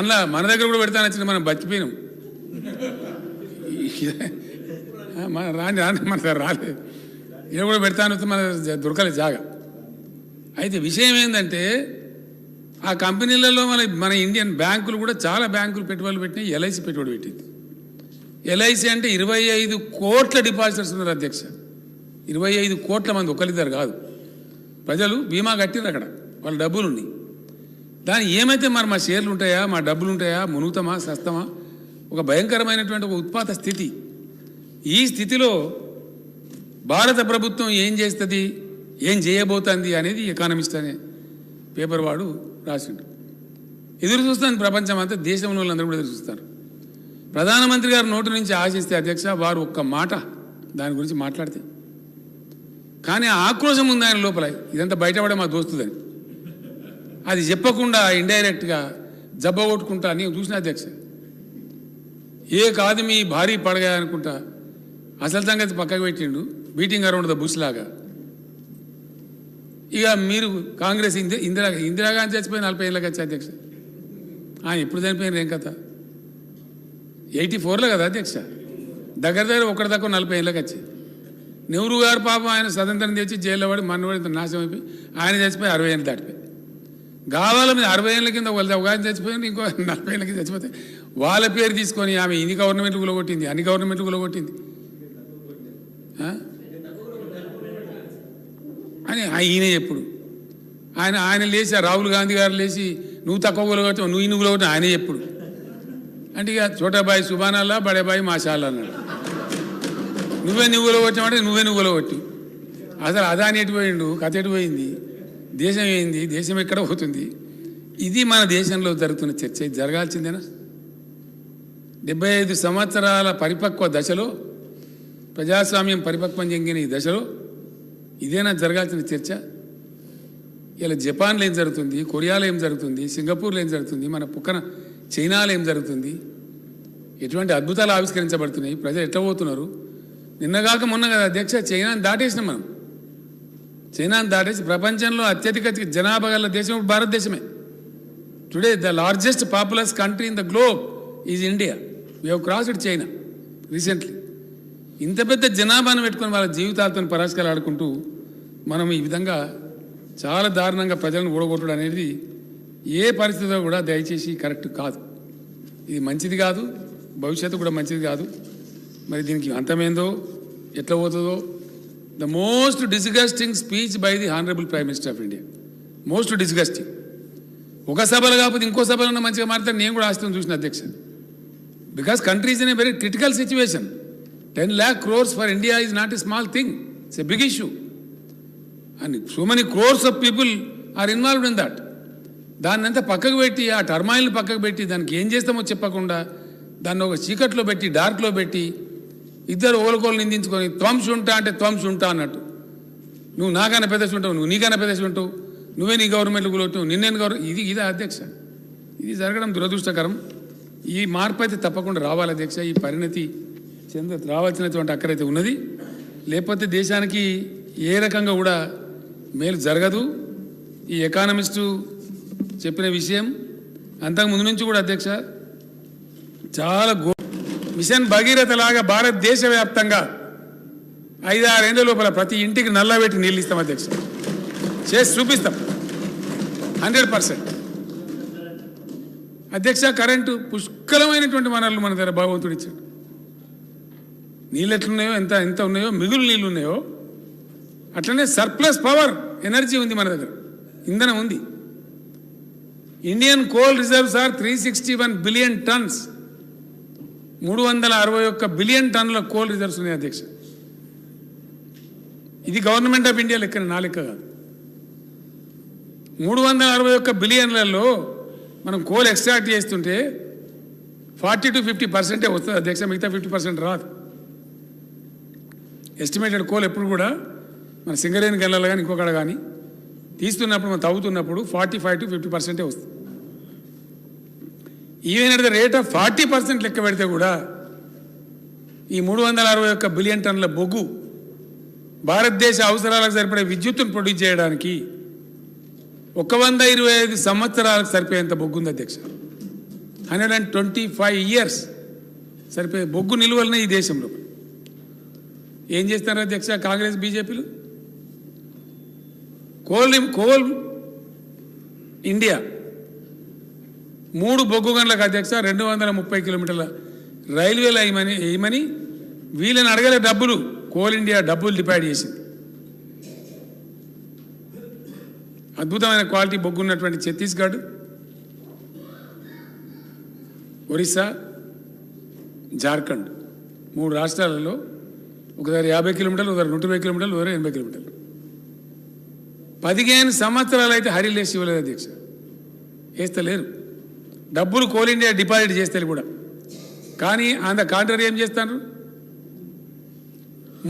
అందులో మన దగ్గర కూడా పెడతాను వచ్చింది మనం బతికిపోయినాం. మన రాని రాని మన దగ్గర రాలేదు ఇక్కడ కూడా పెడతాను వస్తే మన దొరకలేదు జాగా. అయితే విషయం ఏంటంటే ఆ కంపెనీలలో మన మన ఇండియన్ బ్యాంకులు కూడా చాలా బ్యాంకులు పెట్టుబడులు పెట్టినాయి ఎల్ఐసి పెట్టుబడి పెట్టింది. ఎల్ఐసి అంటే ఇరవై ఐదు కోట్ల డిపాజిటర్స్ ఉన్నారు అధ్యక్ష. ఇరవై ఐదు కోట్ల మంది ఒకరిద్దరు కాదు. ప్రజలు బీమా కట్టిరు అక్కడ. వాళ్ళ డబ్బులు ఉన్నాయి దాని ఏమైతే మరి మా షేర్లు ఉంటాయా? మా డబ్బులు ఉంటాయా? మునుగుతామా? సస్తమా? ఒక భయంకరమైనటువంటి ఒక ఉత్పాత స్థితి. ఈ స్థితిలో భారత ప్రభుత్వం ఏం చేస్తుంది? ఏం చేయబోతుంది అనేది ఎకానమిస్ట్ అనే పేపర్ వాడు రాసిండు. ఎదురు చూస్తాను ప్రపంచం అంతా దేశంలో వాళ్ళందరూ కూడా ఎదురు చూస్తారు. ప్రధానమంత్రి గారు నోటి నుంచి ఆశిస్తే అధ్యక్ష వారు ఒక్క మాట దాని గురించి మాట్లాడితే. కానీ ఆ ఆక్రోశం ఉంది ఆయన లోపల. ఇదంతా బయటపడే మా దోస్తుదని. అది చెప్పకుండా ఇండైరెక్ట్గా జబ్బ కొట్టుకుంటా నేను చూసిన అధ్యక్ష. ఏ కాదు మీ భారీ పడగా అనుకుంటా. అసలు సంగతి పక్కకు పెట్టిండు బీటింగ్ అరౌండ్ ద బుష్ లాగా. ఇక మీరు కాంగ్రెస్ ఇంది ఇందిరా ఇందిరాగాంధీ చచ్చిపోయి నలభై ఏళ్ళకి వచ్చి అధ్యక్ష? ఆయన ఎప్పుడు చనిపోయినారు ఏం కథ? ఎయిటీ ఫోర్లో కదా అధ్యక్ష? దగ్గర దగ్గర ఒకటి తక్కువ నలభై ఏళ్ళకి వచ్చి. నెహ్రూ గారు పాపం ఆయన స్వతంత్రం తెచ్చి జైల్లో పడి మన్నవాడి నాశనం అయిపోయి ఆయన చచ్చిపోయి అరవై ఏళ్ళు దాటిపోయి. గావాల మీద అరవై ఏళ్ళ కింద వాళ్ళ ఒక చచ్చిపోయింది ఇంకో నలభై ఏళ్ళ కింద చచ్చిపోతే వాళ్ళ పేరు తీసుకొని ఆమె ఇన్ని గవర్నమెంట్లు కొట్టింది అన్ని గవర్నమెంట్లు కొట్టింది అని ఈయన ఎప్పుడు ఆయన ఆయన లేచి రాహుల్ గాంధీ గారు లేచి నువ్వు తక్కువ కూలగొట్టావు నువ్వు ఇన్ని కూలగొట్టావు ఆయన ఎప్పుడు అంటే ఇక చోటాబాయి సుబానాల్లా బడేబాయి మాషాల్లా అన్నాడు. నువ్వే నువ్వులో కొలగొట్టావంటే నువ్వే నువ్వులో కొట్టి అసలు అదాని ఎటు పోయిండు? కథ ఎటు పోయింది? దేశం ఏంది? దేశం ఎక్కడ పోతుంది? ఇది మన దేశంలో జరుగుతున్న చర్చ. ఇది జరగాల్సిందేనా? డెబ్బై ఐదు సంవత్సరాల పరిపక్వ దశలో ప్రజాస్వామ్యం పరిపక్వం చెందిన ఈ దశలో ఇదేనా జరగాల్సిన చర్చ? ఇలా జపాన్లో ఏం జరుగుతుంది? కొరియాలో ఏం జరుగుతుంది? సింగపూర్లో ఏం జరుగుతుంది? మన పక్కన చైనాలో ఏం జరుగుతుంది? ఎటువంటి అద్భుతాలు ఆవిష్కరించబడుతున్నాయి? ప్రజలు ఎట్లా పోతున్నారు? నిన్నగాక మొన్న కదా అధ్యక్ష చైనాని దాటేసినాం మనం. చైనాను దాటేసి ప్రపంచంలో అత్యధిక జనాభా గల దేశం ఇప్పుడు భారతదేశమే. Today the largest populous country in the globe is India we have crossed China recently ఇంత పెద్ద జనాభాను పెట్టుకొని వాళ్ళ జీవితాలతో పరాస్కాలు ఆడుకుంటూ మనం ఈ విధంగా చాలా దారుణంగా ప్రజలను ఓడగొట్టడం అనేది ఏ పరిస్థితిలో కూడా దయచేసి కరెక్ట్ కాదు. ఇది మంచిది కాదు భవిష్యత్తు కూడా మంచిది కాదు. మరి దీనికి అంతమేందో ఎట్లా పోతుందో the most disgusting speech by the honourable prime minister of India most disgusting ఒక సభలో కాకపోతే ఇంకో సభలో మంచిగా మారితే నేను కూడా ఆస్తుని చూసిన అధ్యక్ష because countries in a very critical situation ten lakh crores for India is not a small thing it's a big issue and so many crores of people are involved in that దాన్ని అంతా పక్కకు పెట్టి ఆ టర్మాయిల్ని పక్కకు పెట్టి దానికి ఏం చేస్తామో చెప్పకుండా దాన్ని ఒక చీకట్లో పెట్టి డార్క్లో పెట్టి ఇద్దరు ఓలకోలు నిందించుకొని త్వంసుంటా ఉంటా అంటే త్వంసుంటా ఉంటా అన్నట్టు. నువ్వు నాకన్నా పెద్దసి ఉంటావు నువ్వు నీకన్నా పెద్దసి ఉంటావు నువ్వే నీ గవర్నమెంట్ కూలొట్టావు నిన్నేను గవర్న ఇది ఇదే అధ్యక్ష. ఇది జరగడం దురదృష్టకరం. ఈ మార్పు అయితే తప్పకుండా రావాలి అధ్యక్ష ఈ పరిణతి చెంద రావాల్సినటువంటి అక్కడైతే ఉన్నది. లేకపోతే దేశానికి ఏ రకంగా కూడా మేలు జరగదు. ఈ ఎకానమిస్టు చెప్పిన విషయం. అంతకుముందు నుంచి కూడా అధ్యక్ష చాలా గో మిషన్ భగీరథ లాగా భారతదేశ వ్యాప్తంగా ఐదారేళ్ళ లోపల ప్రతి ఇంటికి నల్లబెట్టి నీళ్ళు ఇస్తాం అధ్యక్ష. చేసి చూపిస్తాం. Hundred percent. అధ్యక్ష కరెంటు పుష్కలమైనటువంటి వనరులు మన దగ్గర భగవంతుడు ఇచ్చాడు. నీళ్ళు ఎట్లున్నాయో ఎంత ఎంత ఉన్నాయో మిగులు నీళ్ళు ఉన్నాయో అట్లనే సర్ప్లస్ పవర్ ఎనర్జీ ఉంది మన దగ్గర. ఇంధనం ఉంది. Indian coal reserves are three sixty one billion tons మూడు వందల అరవై ఒక్క బిలియన్ టన్నుల కోల్ రిజర్వ్స్ ఉన్నాయి అధ్యక్ష. ఇది గవర్నమెంట్ ఆఫ్ ఇండియా లెక్క నా లెక్క కాదు. మూడు వందల అరవై ఒక్క బిలియన్లలో మనం కోల్ ఎక్స్ట్రాక్ట్ చేస్తుంటే ఫార్టీ టు ఫిఫ్టీ పర్సెంటే వస్తుంది అధ్యక్ష మిగతా ఫిఫ్టీ పర్సెంట్ రాదు. ఎస్టిమేటెడ్ కోల్ ఎప్పుడు కూడా మన సింగరేణి గెలలో కానీ ఇంకొకడ కానీ తీస్తున్నప్పుడు మనం తవ్వుతున్నప్పుడు ఫార్టీ ఫైవ్ టు ఫిఫ్టీ పర్సెంటే వస్తుంది. Even at the rate of forty percent లెక్క పెడితే కూడా ఈ మూడు వందల అరవై ఒక్క బిలియన్ టన్నుల బొగ్గు భారతదేశ అవసరాలకు సరిపడే విద్యుత్తును ప్రొడ్యూస్ చేయడానికి ఒక వంద ఇరవై ఐదు సంవత్సరాలకు సరిపోయేంత బొగ్గు ఉంది అధ్యక్ష. Hundred and twenty five years సరిపోయే బొగ్గు నిల్వలనే ఈ దేశంలో. ఏం చేస్తున్నారు అధ్యక్ష కాంగ్రెస్ బీజేపీలు? కోల్ కోల్ ఇండియా మూడు బొగ్గు గంటలకు అధ్యక్ష రెండు వందల ముప్పై కిలోమీటర్ల రైల్వేలు వేయమని వేయమని వీళ్ళని అడగలే డబ్బులు. కోల్ ఇండియా డబ్బులు డిపాయిడ్ చేసింది. అద్భుతమైన క్వాలిటీ బొగ్గు ఉన్నటువంటి ఛత్తీస్గఢ్ ఒరిస్సా జార్ఖండ్ మూడు రాష్ట్రాలలో ఒకసారి యాభై కిలోమీటర్లు ఒకసారి నూట ఇరవై కిలోమీటర్లు ఒకసారి ఎనభై కిలోమీటర్లు. పదిహేను సంవత్సరాలు అయితే హరిలేసి ఇవ్వలేదు అధ్యక్ష. వేస్తలేరు. డబ్బులు కోల్ ఇండియా డిపాజిట్ చేస్తే కూడా. కానీ అంత కాంట్రరీ ఏం చేస్తారు?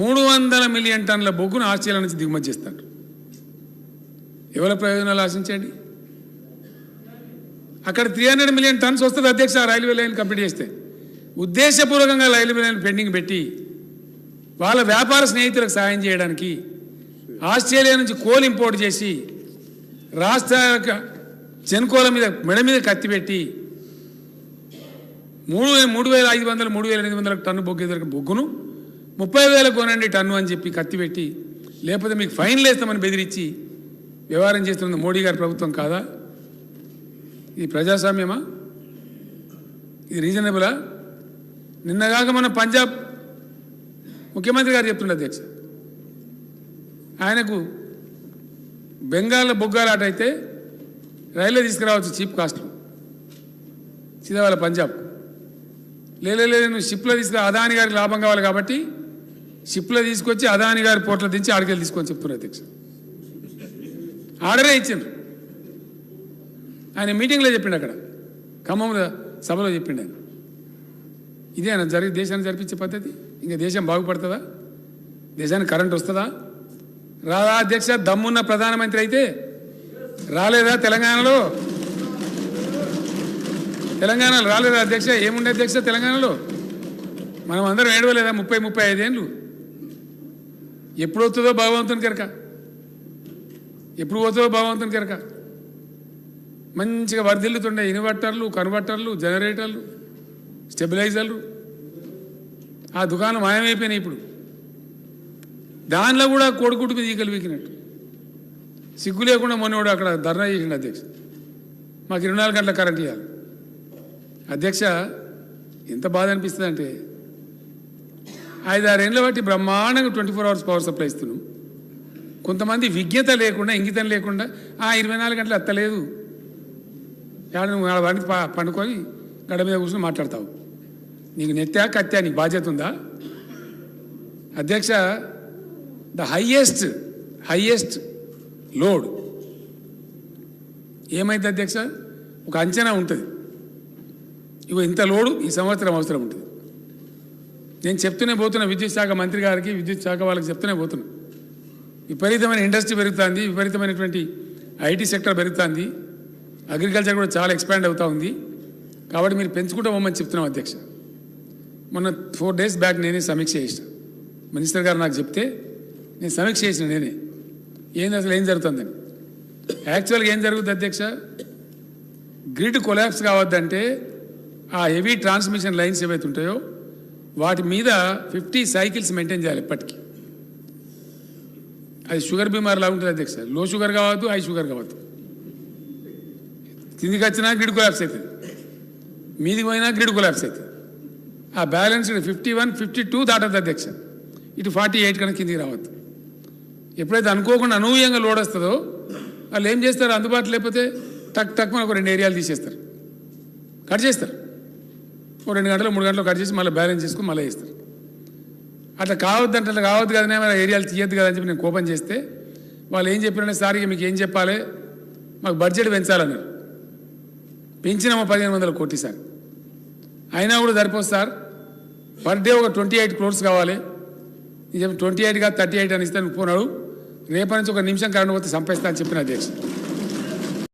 మూడు వందల మిలియన్ టన్నుల బొగ్గును ఆస్ట్రేలియా నుంచి దిగుమతి చేస్తారు. ఎవరి ప్రయోజనాలు ఆశించండి? అక్కడ త్రీ హండ్రెడ్ మిలియన్ టన్స్ వస్తుంది అధ్యక్ష రైల్వే లైన్ కంప్లీట్ చేస్తే. ఉద్దేశపూర్వకంగా రైల్వే లైన్ పెండింగ్ పెట్టి వాళ్ళ వ్యాపార స్నేహితులకు సాయం చేయడానికి ఆస్ట్రేలియా నుంచి కోల్ ఇంపోర్ట్ చేసి రాష్ట్ర యొక్క చెనుకోల మీద మెడ మీద కత్తి పెట్టి మూడు మూడు వేల ఐదు వందలు మూడు వేల ఎనిమిది వందల టన్ను బొగ్గు ఎదురు బొగ్గును ముప్పై వేల కొనండి టన్ను అని చెప్పి కత్తి పెట్టి లేకపోతే మీకు ఫైన్లు వేస్తామని బెదిరించి వ్యవహారం చేస్తున్నది మోడీ గారి ప్రభుత్వం కాదా? ఇది ప్రజాస్వామ్యమా? ఇది రీజనబులా? నిన్నగాక మన పంజాబ్ ముఖ్యమంత్రి గారు చెప్తుండే అధ్యక్ష. ఆయనకు బెంగాల్లో బొగ్గాలాట అయితే రైల్లో తీసుకురావచ్చు చీప్ కాస్ట్లో సీదావాల పంజాబ్. లేదు లేదు నువ్వు షిప్లో తీసుకురా అదాని గారికి లాభం కావాలి కాబట్టి షిప్లో తీసుకొచ్చి అదాని గారి పోర్ట్లో దించి ఆడికెళ్ళి తీసుకొని చెప్తున్నారు అధ్యక్ష. ఆర్డరే ఇచ్చిండ్రు. ఆయన మీటింగ్లో చెప్పిండు అక్కడ. ఖమ్మంలో సభలో చెప్పిండు ఆయన. ఇదే ఆయన జరిగి దేశాన్ని జరిపించే పద్ధతి? ఇంకా దేశం బాగుపడుతుందా? దేశానికి కరెంట్ వస్తుందా? రాధా అధ్యక్ష దమ్మున్న ప్రధానమంత్రి అయితే రాలేదా తెలంగాణలో? తెలంగాణలో రాలేదా అధ్యక్ష? ఏముండే అధ్యక్ష తెలంగాణలో? మనం అందరం ఏడవలేదా ముప్పై ముప్పై ఐదేళ్ళు ఎప్పుడు వస్తుందో భగవంతుని కనుక ఎప్పుడు పోతుందో భగవంతుని కనుక మంచిగా వర్ధిల్లుతుండే ఇన్వర్టర్లు కన్వర్టర్లు జనరేటర్లు స్టెబిలైజర్లు. ఆ దుకాణం మాయమైపోయినాయి ఇప్పుడు. దానిలో కూడా కోడికుట్టు మీద ఈకలు వీకినట్టు సిగ్గు లేకుండా మొన్నోడు అక్కడ ధర్నా చేసిండు అధ్యక్ష. మాకు ఇరవై నాలుగు గంటల కరెంట్ ఇవ్వాలి అధ్యక్ష ఎంత బాధ అనిపిస్తుంది అంటే ఐదారేళ్ళ బట్టి బ్రహ్మాండంగా twenty four hours power supply ఇస్తున్నాం. కొంతమంది విజ్ఞత లేకుండా ఇంగితం లేకుండా ఆ ఇరవై నాలుగు గంటలు అత్తలేదు. ఏడ నువ్వు ఆడ ప- పండుకొని గడ మీద కూర్చొని మాట్లాడతావు. నీకు నెత్తా కత్తా నీకు బాధ్యత ఉందా? అధ్యక్ష ద హయ్యెస్ట్ హయ్యెస్ట్ లోడ్. ఏమైంది అధ్యక్ష? ఒక అంచనా ఉంటుంది. ఇగో ఇంత లోడు ఈ సంవత్సరం అవసరం ఉంటుంది. నేను చెప్తూనే పోతున్నా విద్యుత్ శాఖ మంత్రి గారికి విద్యుత్ శాఖ వాళ్ళకి చెప్తూనే పోతున్నా. విపరీతమైన ఇండస్ట్రీ పెరుగుతుంది విపరీతమైనటువంటి ఐటీ సెక్టర్ పెరుగుతుంది. అగ్రికల్చర్ కూడా చాలా ఎక్స్పాండ్ అవుతూ ఉంది. కాబట్టి మీరు పెంచుకుంటూ పోమని చెప్తున్నాం అధ్యక్ష. మొన్న ఫోర్ డేస్ బ్యాక్ నేనే సమీక్ష చేసిన. మినిస్టర్ గారు నాకు చెప్తే నేను సమీక్ష చేసిన నేనే. ఏంది అసలు ఏం జరుగుతుందని యాక్చువల్గా ఏం జరుగుతుంది అధ్యక్ష? గ్రిడ్ కొలాప్స్ కావద్దంటే ఆ హెవీ ట్రాన్స్మిషన్ లైన్స్ ఏవైతే ఉంటాయో వాటి మీద ఫిఫ్టీ సైకిల్స్ మెయింటైన్ చేయాలి ఎప్పటికీ అది షుగర్ బీమార్ లాగా ఉంటుంది అధ్యక్ష. లో షుగర్ కావద్దు హై షుగర్ కావద్దు. కిందికి వచ్చినా గ్రిడ్ కొలాప్స్ అవుతుంది. మీదికి పోయినా గ్రిడ్ కొలాప్స్ అవుతుంది. ఆ balance fifty one fifty two దాటద్దు అధ్యక్ష. ఇటు ఫార్టీ ఎయిట్ కన్నా కిందికి రావద్దు. ఎప్పుడైతే అనుకోకుండా అనూహ్యంగా లోడ్ వస్తుందో వాళ్ళు ఏం చేస్తారు? అందుబాటులో లేకపోతే టక్ టక్ మనకు రెండు ఏరియాలు తీసేస్తారు. కట్ చేస్తారు. ఓ రెండు గంటలు మూడు గంటలు కట్ చేసి మళ్ళీ బ్యాలెన్స్ చేసుకుని మళ్ళీ వేస్తారు. అట్లా కావద్దు అంటే అట్లా కావద్దు కదనే మరి ఏరియాలు తీయద్దు కదా అని చెప్పి నేను కోపం చేస్తే వాళ్ళు ఏం చెప్పారంటే సార్ మీకు ఏం చెప్పాలి? మాకు బడ్జెట్ పెంచాలన్నారు పెంచినామా పదిహేను వందల కోటి సార్. అయినా కూడా సరిపోదు సార్. పర్ డే ఒక ట్వంటీ ఎయిట్ క్రోర్స్ కావాలి. నేను చెప్పి ట్వంటీ ఎయిట్ కాదు థర్టీ ఎయిట్ అని ఇస్తాను పోనాడు. రేపటి నుంచి ఒక నిమిషం కరెంట్ పోతే సంపేస్తా అని చెప్పిన అధ్యక్షుడు.